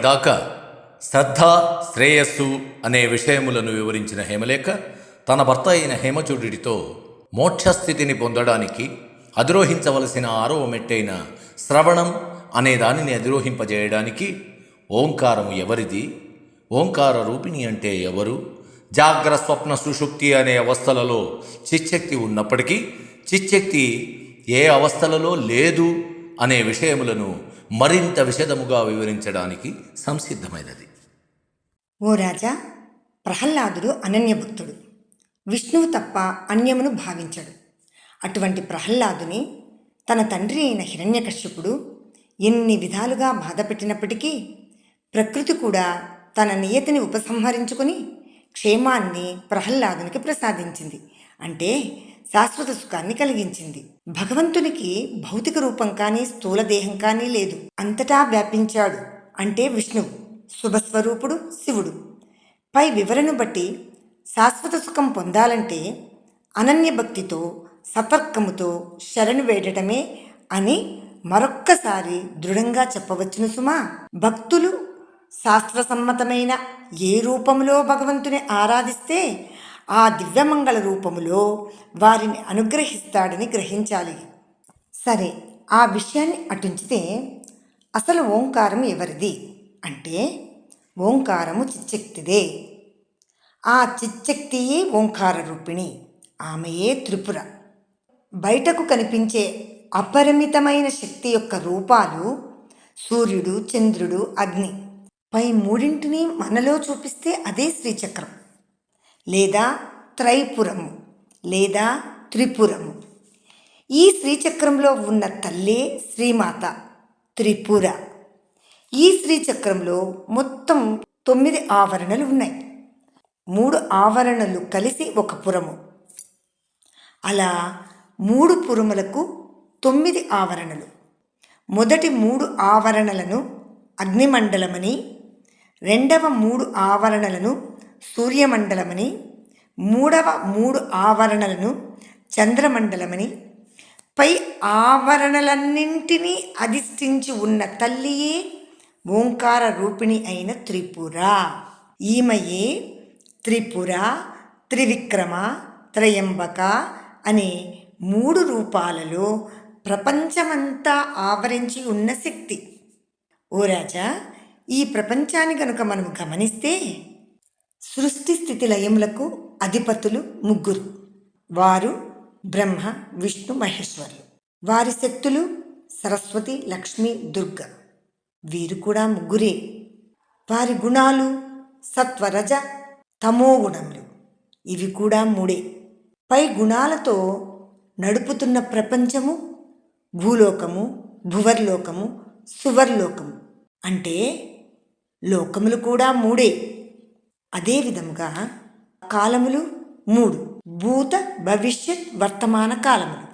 ఇప్పటిదాకా శ్రద్ధ శ్రేయస్సు అనే విషయములను వివరించిన హేమలేఖ తన భర్త అయిన హేమచూడితో మోక్షస్థితిని పొందడానికి అధిరోహించవలసిన ఆరవ మెట్టైన శ్రవణం అనే దానిని అధిరోహింపజేయడానికి ఓంకారము ఎవరిది? ఓంకార రూపిణి అంటే ఎవరు? జాగ్ర స్వప్న సుషుప్తి అనే అవస్థలలో చిచ్చక్తి ఉన్నప్పటికీ చిచ్చక్తి ఏ అవస్థలలో లేదు అనే విషయములను మరింత విశదముగా వివరించడానికి సంసిద్ధమైనది. ఓ రాజా ప్రహ్లాదుడు అనన్యభక్తుడు. విష్ణువు తప్ప అన్యమును భావించడు. అటువంటి ప్రహ్లాదుని తన తండ్రి అయిన హిరణ్యకశ్యపుడు ఎన్ని విధాలుగా బాధపెట్టినప్పటికీ ప్రకృతి కూడా తన నియతిని ఉపసంహరించుకుని క్షేమాన్ని ప్రహ్లాదునికి ప్రసాదించింది. అంటే శాశ్వత సుఖాన్ని కలిగించింది. భగవంతునికి భౌతిక రూపం కానీ స్థూల దేహం కానీ లేదు. అంతటా వ్యాపించాడు. అంటే విష్ణువు శుభస్వరూపుడు శివుడు. పై వివరణ బట్టి శాశ్వత సుఖం పొందాలంటే అనన్య భక్తితో సతర్కముతో శరణు వేడటమే అని మరొక్కసారి దృఢంగా చెప్పవచ్చును సుమా. భక్తులు శాస్త్రసమ్మతమైన ఏ రూపంలో భగవంతుని ఆరాధిస్తే ఆ దివ్యమంగళ రూపములో వారిని అనుగ్రహిస్తాడని గ్రహించాలి. సరే ఆ విషయాన్ని అటుంచితే అసలు ఓంకారం ఎవరిది? అంటే ఓంకారము చిచ్చక్తిదే. ఆ చిచ్చక్తియే ఓంకార రూపిణి ఆమెయే త్రిపుర. బయటకు కనిపించే అపరిమితమైన శక్తి యొక్క రూపాలు సూర్యుడు చంద్రుడు అగ్ని. పై మూడింటిని మనలో చూపిస్తే అదే శ్రీచక్రం. లేదా త్రైపురము లేదా త్రిపురము. ఈ శ్రీచక్రంలో ఉన్న తల్లే శ్రీమాత త్రిపుర. ఈ శ్రీచక్రంలో మొత్తం తొమ్మిది ఆవరణలు ఉన్నాయి. మూడు ఆవరణలు కలిసి ఒక పురము. అలా మూడు పురములకు తొమ్మిది ఆవరణలు. మొదటి మూడు ఆవరణలను అగ్నిమండలమని రెండవ మూడు ఆవరణలను సూర్యమండలమని మూడవ మూడు ఆవరణలను చంద్రమండలమని పై ఆవరణలన్నింటినీ అధిష్ఠించి ఉన్న తల్లియే ఓంకార రూపిణి అయిన త్రిపుర. ఈమయే త్రిపుర త్రివిక్రమ త్రయంబక అనే మూడు రూపాలలో ప్రపంచమంతా ఆవరించి ఉన్న శక్తి. ఓ రాజా ఈ ప్రపంచాన్ని కనుక మనం గమనిస్తే సృష్టి స్థితి లయములకు అధిపతులు ముగ్గురు. వారు బ్రహ్మ విష్ణు మహేశ్వరులు. వారి శక్తులు సరస్వతి లక్ష్మి దుర్గ. వీరు కూడా ముగ్గురే. వారి గుణాలు సత్వరజ తమో గుణములు ఇవి కూడా మూడే. పై గుణాలతో నడుపుతున్న ప్రపంచము భూలోకము భువర్లోకము సువర్లోకము. అంటే లోకములు కూడా మూడే. అదేవిధముగా కాలములు మూడు. భూత భవిష్యత్ వర్తమాన కాలములు.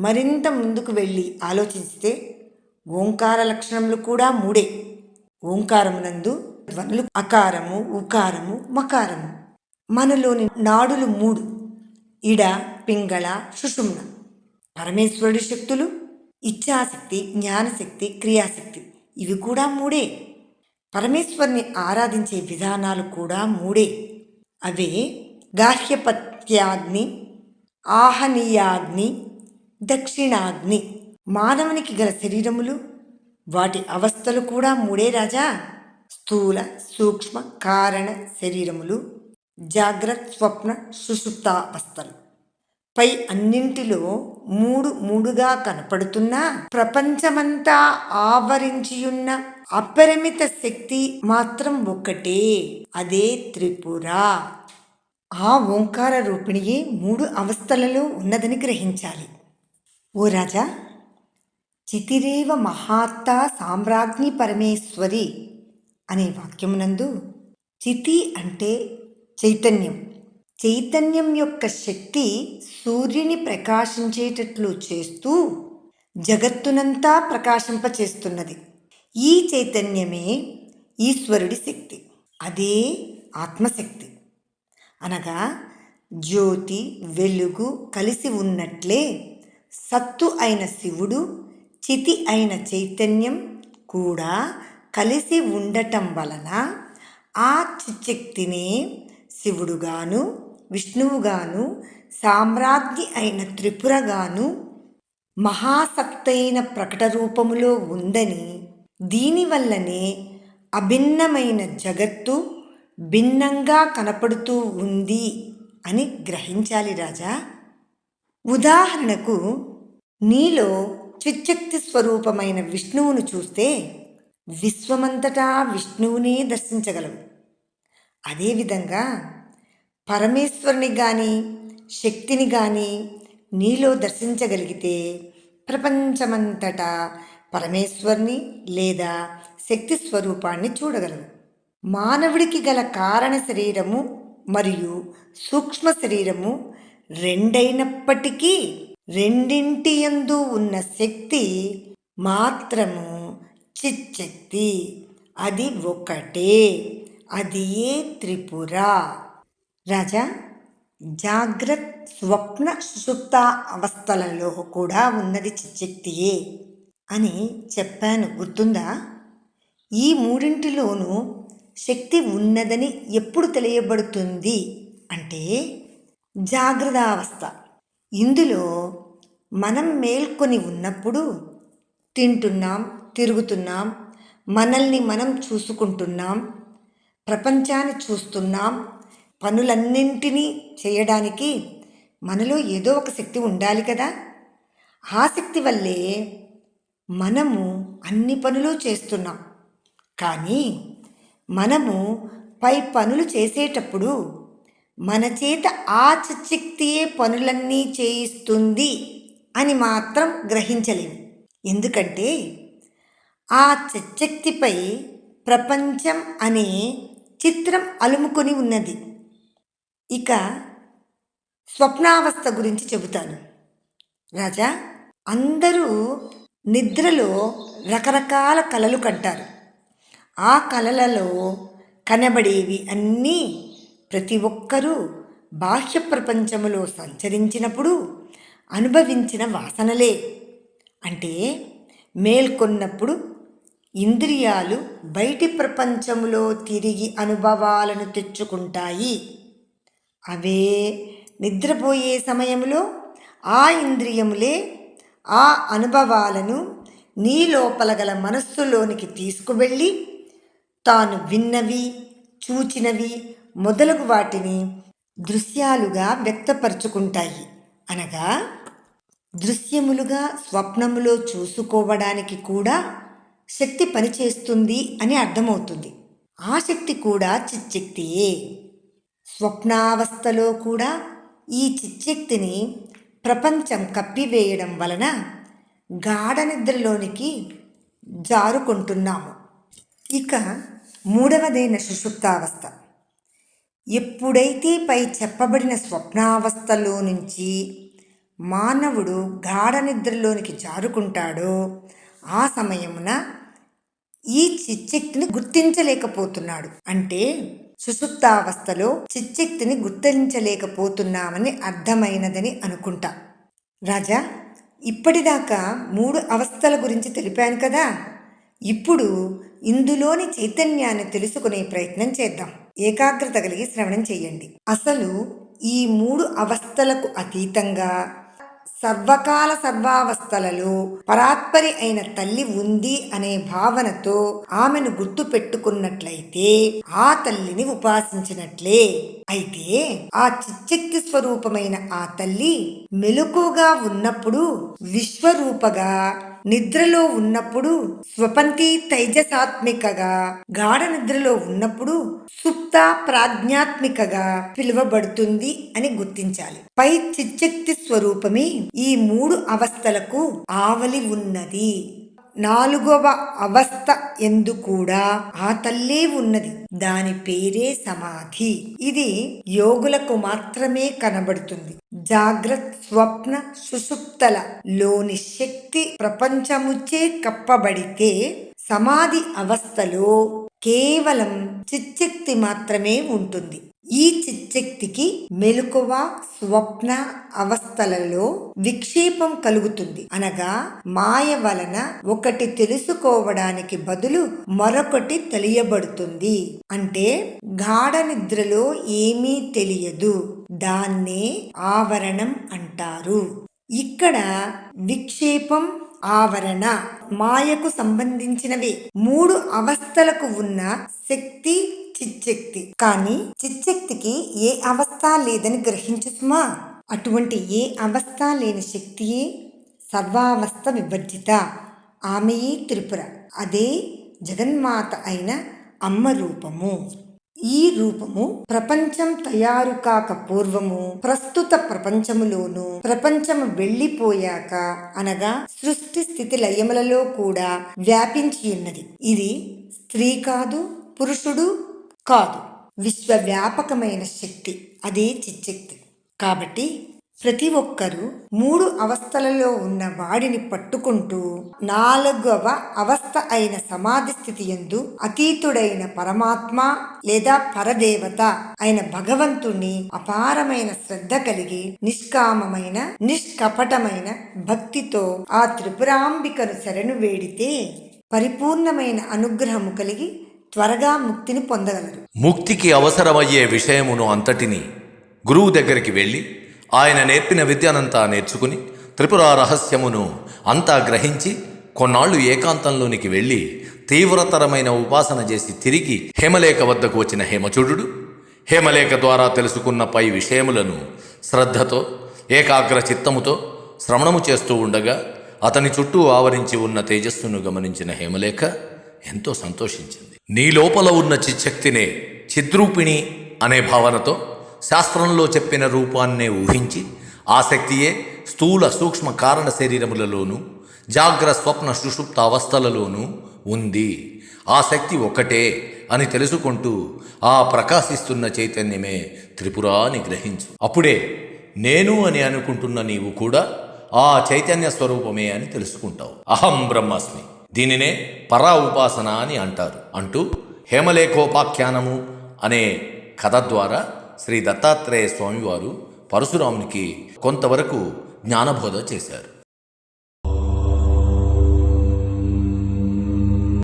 మరింత ముందుకు వెళ్ళి ఆలోచిస్తే ఓంకార లక్షణములు కూడా మూడే. ఓంకారమునందు ధ్వనులు అకారము ఉకారము మకారము. మనలోని నాడులు మూడు. ఇడ పింగళ సుషుమ్న. పరమేశ్వరుడి శక్తులు ఇచ్ఛాశక్తి జ్ఞానశక్తి క్రియాశక్తి. ఇవి కూడా మూడే. పరమేశ్వరుని ఆరాధించే విధానాలు కూడా మూడే. అవే గార్హ్యపత్యాగ్ని ఆహనీయాగ్ని దక్షిణాగ్ని. మానవునికి గల శరీరములు వాటి అవస్థలు కూడా మూడే రాజా. స్థూల సూక్ష్మ కారణ శరీరములు జాగ్రత్త స్వప్న సుషుప్తావస్థలు. పై అన్నింటిలో మూడు మూడుగా కనపడుతున్నా ప్రపంచమంతా ఆవరించియున్న అపరిమిత శక్తి మాత్రం ఒక్కటే అదే త్రిపుర. ఆ ఓంకార రూపిణియే మూడు అవస్థలలో ఉన్నదని గ్రహించాలి. ఓ రాజా చితిరేవ మహాత్త సామ్రాజ్ఞి పరమేశ్వరి అనే వాక్యమునందు చితి అంటే చైతన్యం. చైతన్యం యొక్క శక్తి సూర్యుని ప్రకాశించేటట్లు చేస్తూ జగత్తునంతా ప్రకాశింపచేస్తున్నది. ఈ చైతన్యమే ఈశ్వరుడి శక్తి. అదే ఆత్మశక్తి. అనగా జ్యోతి వెలుగు కలిసి ఉన్నట్లే సత్తు అయిన శివుడు చితి అయిన చైతన్యం కూడా కలిసి ఉండటం వలన ఆ చిచ్చక్తినే శివుడుగాను విష్ణువుగాను సామ్రాజ్ఞి అయిన త్రిపురగాను మహాసక్తైన ప్రకట రూపములో ఉందని దీనివల్లనే అభిన్నమైన జగత్తు భిన్నంగా కనపడుతూ ఉంది అని గ్రహించాలి రాజా. ఉదాహరణకు నీలో చిచ్చక్తి స్వరూపమైన విష్ణువును చూస్తే విశ్వమంతటా విష్ణువునే దర్శించగలవు. అదేవిధంగా పరమేశ్వరుని కానీ శక్తిని కానీ నీలో దర్శించగలిగితే ప్రపంచమంతటా పరమేశ్వరుని లేదా శక్తి స్వరూపాన్ని చూడగలవు మానవుడికి గల కారణ శరీరము మరియు సూక్ష్మ శరీరము రెండైనప్పటికీ రెండింటి యందు ఉన్న శక్తి మాత్రము చిచ్చక్తి అది ఒకటే. అది ఏ త్రిపుర? రాజా జాగ్రత్ స్వప్న సుషుప్త అవస్థలలో కూడా ఉన్నది చిచ్చక్తియే అని చెప్పాను. గుర్తుందా? ఈ మూడింటిలోనూ శక్తి ఉన్నదని ఎప్పుడు తెలియబడుతుంది? అంటే జాగ్రత్తావస్థ ఇందులో మనం మేల్కొని ఉన్నప్పుడు తింటున్నాం తిరుగుతున్నాం మనల్ని మనం చూసుకుంటున్నాం ప్రపంచాన్ని చూస్తున్నాం పనులన్నింటినీ చేయడానికి మనలో ఏదో ఒక శక్తి ఉండాలి కదా? ఆ శక్తి వల్లే మనము అన్ని పనులు చేస్తున్నాం. కానీ మనము పై పనులు చేసేటప్పుడు మన చేత ఆ చిచ్చక్తియే పనులన్నీ చేయిస్తుంది అని మాత్రం గ్రహించలేము. ఎందుకంటే ఆ చిచ్చక్తిపై ప్రపంచం అనే చిత్రం అలుముకొని ఉన్నది. ఇక స్వప్నావస్థ గురించి చెబుతాను. రాజా అందరూ నిద్రలో రకరకాల కలలు కంటారు. ఆ కలలలో కనబడేవి అన్నీ ప్రతి ఒక్కరూ బాహ్య ప్రపంచములో సంచరించినప్పుడు అనుభవించిన వాసనలే. అంటే మేల్కొన్నప్పుడు ఇంద్రియాలు బయటి ప్రపంచములో తిరిగి అనుభవాలను తెచ్చుకుంటాయి. అవే నిద్రపోయే సమయంలో ఆ ఇంద్రియములే ఆ అనుభవాలను నీ లోపల గల మనస్సులోనికి తీసుకువెళ్ళి తాను విన్నవి చూచినవి మొదలగు వాటిని దృశ్యాలుగా వ్యక్తపరుచుకుంటాయి. అనగా దృశ్యములుగా స్వప్నములో చూసుకోవడానికి కూడా శక్తి పనిచేస్తుంది అని అర్థమవుతుంది. ఆ శక్తి కూడా చిచ్చక్తియే. స్వప్నావస్థలో కూడా ఈ చిచ్చక్తిని ప్రపంచం కప్పివేయడం వలన గాఢ నిద్రలోనికి జారుకుంటున్నాము. ఇక మూడవదైన సుషుప్తావస్థ. ఎప్పుడైతే పై చెప్పబడిన స్వప్నావస్థలో నుంచి మానవుడు గాఢ నిద్రలోనికి జారుకుంటాడో ఆ సమయమున ఈ చిచ్చక్తిని గుర్తించలేకపోతున్నాడు. అంటే సుషుప్తావస్థలో చిచ్చక్తిని గుర్తించలేకపోతున్నామని అర్థమైనదని అనుకుంటా. రాజా ఇప్పటిదాకా మూడు అవస్థల గురించి తెలిపాను కదా. ఇప్పుడు ఇందులోని చైతన్యాన్ని తెలుసుకునే ప్రయత్నం చేద్దాం. ఏకాగ్రత కలిగి శ్రవణం చేయండి. అసలు ఈ మూడు అవస్థలకు అతీతంగా సర్వకాల సర్వావస్థలలో పరాత్పరి అయిన తల్లి ఉంది అనే భావనతో ఆమెను గుర్తు పెట్టుకున్నట్లయితే ఆ తల్లిని ఉపాసించినట్లే. అయితే ఆ చిచ్చక్తి స్వరూపమైన ఆ తల్లి మెలకుగా ఉన్నప్పుడు విశ్వరూపగా నిద్రలో ఉన్నప్పుడు స్వపంతి తైజసాత్మికగా గాఢ నిద్రలో ఉన్నప్పుడు సుప్త ప్రాజ్ఞాత్మికగా పిలువబడుతుంది అని గుర్తించాలి. పై చిచ్చక్తి స్వరూపమే ఈ మూడు అవస్థలకు ఆవలి ఉన్నది. నాలుగవ అవస్థ ఎందు కూడా ఆ తల్లే ఉన్నది. దాని పేరే సమాధి. ఇది యోగులకు మాత్రమే కనబడుతుంది. జాగ్రత్త స్వప్న సుసుప్తల లోని శక్తి ప్రపంచముచే కప్పబడితే సమాధి అవస్థలో కేవలం చిచ్చక్తి మాత్రమే ఉంటుంది. ఈ చిచ్చక్తికి మెలకువ స్వప్న అవస్థలలో విక్షేపం కలుగుతుంది. అనగా మాయ వలన ఒకటి తెలుసుకోవడానికి బదులు మరొకటి తెలియబడుతుంది. అంటే గాఢ నిద్రలో ఏమీ తెలియదు. దాన్నే ఆవరణం అంటారు. ఇక్కడ విక్షేపం ఆవరణ మాయకు సంబంధించినవి. మూడు అవస్థలకు ఉన్న శక్తి చిచ్చక్తి. కానీ చిచ్చక్తికి ఏ అవస్థ లేదని గ్రహించు సుమా అటువంటి ఏ అవస్థ లేని శక్తియే సర్వావస్థ విభజిత. ఆమెయే త్రిపుర. అదే జగన్మాత అయిన అమ్మ రూపము. ఈ రూపము ప్రపంచం తయారు కాక పూర్వము ప్రస్తుత ప్రపంచములోను ప్రపంచము వెళ్ళిపోయాక అనగా సృష్టి స్థితి లయములలో కూడా వ్యాపించి ఉన్నది ఇది స్త్రీ కాదు పురుషుడు కాదు. విశ్వవ్యాపకమైన శక్తి అదే చిచ్చక్తి కాబట్టి ప్రతి ఒక్కరూ మూడు అవస్థలలో ఉన్న వాడిని పట్టుకుంటూ నాలుగవ అవస్థ అయిన సమాధి స్థితి ఎందు అతీతుడైన పరమాత్మ లేదా పరదేవత అయిన భగవంతుణ్ణి అపారమైన శ్రద్ధ కలిగి నిష్కామమైన నిష్కపటమైన భక్తితో ఆ త్రిపురాంబికను శరణు వేడితే పరిపూర్ణమైన అనుగ్రహము కలిగి త్వరగా ముక్తిని పొందగలరు. ముక్తికి అవసరమయ్యే విషయమును అంతటిని గురువు దగ్గరికి వెళ్ళి ఆయన నేర్పిన విద్యనంతా నేర్చుకుని త్రిపుర రహస్యమును అంతా గ్రహించి కొన్నాళ్ళు ఏకాంతంలోనికి వెళ్ళి తీవ్రతరమైన ఉపాసన చేసి తిరిగి హేమలేఖ వద్దకు వచ్చిన హేమచుడు హేమలేఖ ద్వారా తెలుసుకున్న పై విషయములను శ్రద్ధతో ఏకాగ్ర చిత్తముతో శ్రవణము చేస్తూ ఉండగా అతని చుట్టూ ఆవరించి ఉన్న తేజస్సును గమనించిన హేమలేఖ ఎంతో సంతోషించింది. నీ లోపల ఉన్న చిచ్చక్తినే చిద్రూపిణి అనే భావనతో శాస్త్రంలో చెప్పిన రూపాన్నే ఊహించి ఆ శక్తియే స్థూల సూక్ష్మ కారణ శరీరములలోనూ జాగ్ర స్వప్న సుషుప్త అవస్థలలోనూ ఉంది. ఆ శక్తి ఒకటే అని తెలుసుకుంటూ ఆ ప్రకాశిస్తున్న చైతన్యమే త్రిపురాని గ్రహించు. అప్పుడే నేను అని అనుకుంటున్న నీవు కూడా ఆ చైతన్య స్వరూపమే అని తెలుసుకుంటావు. అహం బ్రహ్మాస్మి. దీనినే పరా ఉపాసన అని అంటారు. అంటూ హేమలేఖోపాఖ్యానము అనే కథ ద్వారా శ్రీ దత్తాత్రేయ స్వామివారు పరశురామునికి కొంతవరకు జ్ఞానబోధ చేశారు.